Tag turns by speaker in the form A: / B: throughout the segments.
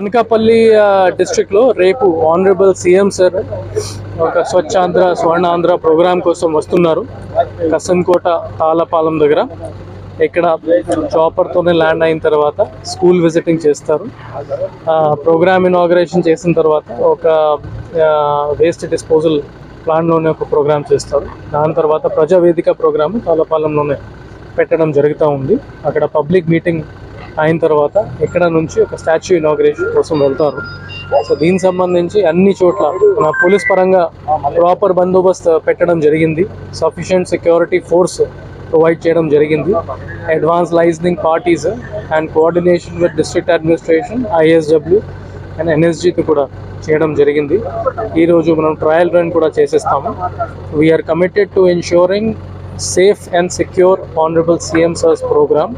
A: అనకాపల్లి డిస్ట్రిక్ట్లో రేపు honourable CM sir ఒక స్వచ్ఛాంధ్ర స్వర్ణాంధ్ర ప్రోగ్రామ్ కోసం వస్తున్నారు. కసన్కోట తాళపాలెం దగ్గర. ఇక్కడ చాపర్తోనే ల్యాండ్ అయిన తర్వాత స్కూల్ విజిటింగ్ చేస్తారు. ప్రోగ్రామ్ ఇనాగరేషన్ చేసిన తర్వాత ఒక వేస్ట్ డిస్పోజల్ ప్లాన్లోనే ఒక ప్రోగ్రామ్ చేస్తారు. దాని తర్వాత ప్రజావేదిక ప్రోగ్రాము తాళపాలెంలోనే పెట్టడం జరుగుతూ ఉంది. అక్కడ పబ్లిక్ మీటింగ్ అయిన తర్వాత ఇక్కడ నుంచి ఒక స్టాచ్యూ ఇనాగ్రేషన్ కోసం వెళ్తారు. సో దీనికి సంబంధించి అన్ని చోట్ల మన పోలీస్ పరంగా ప్రాపర్ బందోబస్తు పెట్టడం జరిగింది. సఫిషియంట్ సెక్యూరిటీ ఫోర్స్ ప్రొవైడ్ చేయడం జరిగింది. Advance liaisoning parties and coordination with district administration ISW and ఎన్ఎస్జితో కూడా చేయడం జరిగింది. ఈరోజు మనం ట్రయల్ రన్ కూడా చేసేస్తాము. We're committed to ensuring safe and secure honourable CM sir's programme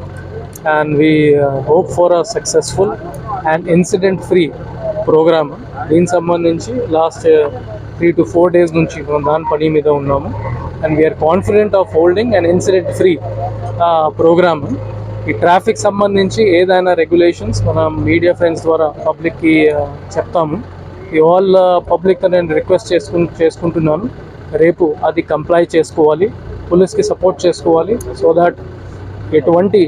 A: and we uh, hope for a successful and incident free programme దీనికి సంబంధించి last three to four days నుంచి మనం దాని పని మీద ఉన్నాము. And we're confident of holding and incident free programme ఈ traffic సంబంధించి ఏదైనా రెగ్యులేషన్స్ మనం మీడియా ఫ్రెండ్స్ ద్వారా పబ్లిక్కి uh, చెప్తాము. ఈ ఆల్ పబ్లిక్ నేను రిక్వెస్ట్ చేసుకు చేసుకుంటున్నాను. రేపు అది కంప్లై చేసుకోవాలి. పోలీస్కి సపోర్ట్ చేసుకోవాలి. సో దాట్ ఎటువంటి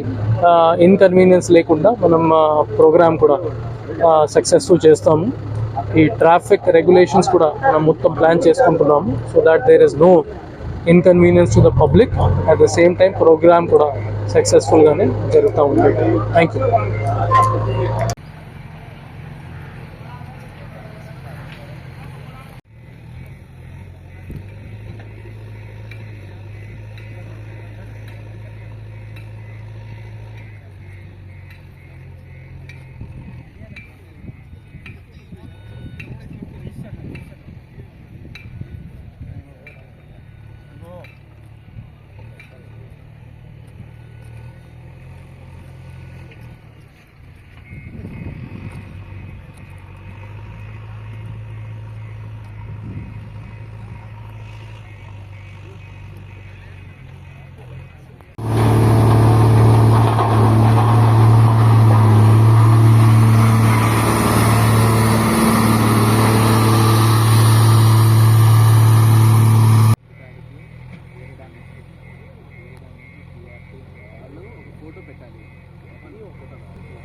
A: ఇన్కన్వీనియన్స్ లేకుండా మనం ప్రోగ్రామ్ కూడా సక్సెస్ఫుల్ చేస్తాము. ఈ ట్రాఫిక్ రెగ్యులేషన్స్ కూడా మనం మొత్తం ప్లాన్ చేసుకుంటున్నాము. So that there is no inconvenience to the public at the same time programme కూడా సక్సెస్ఫుల్గానే జరుగుతూ ఉంది. థ్యాంక్ యూ ఫోటో పెట్టాలి అని ఒక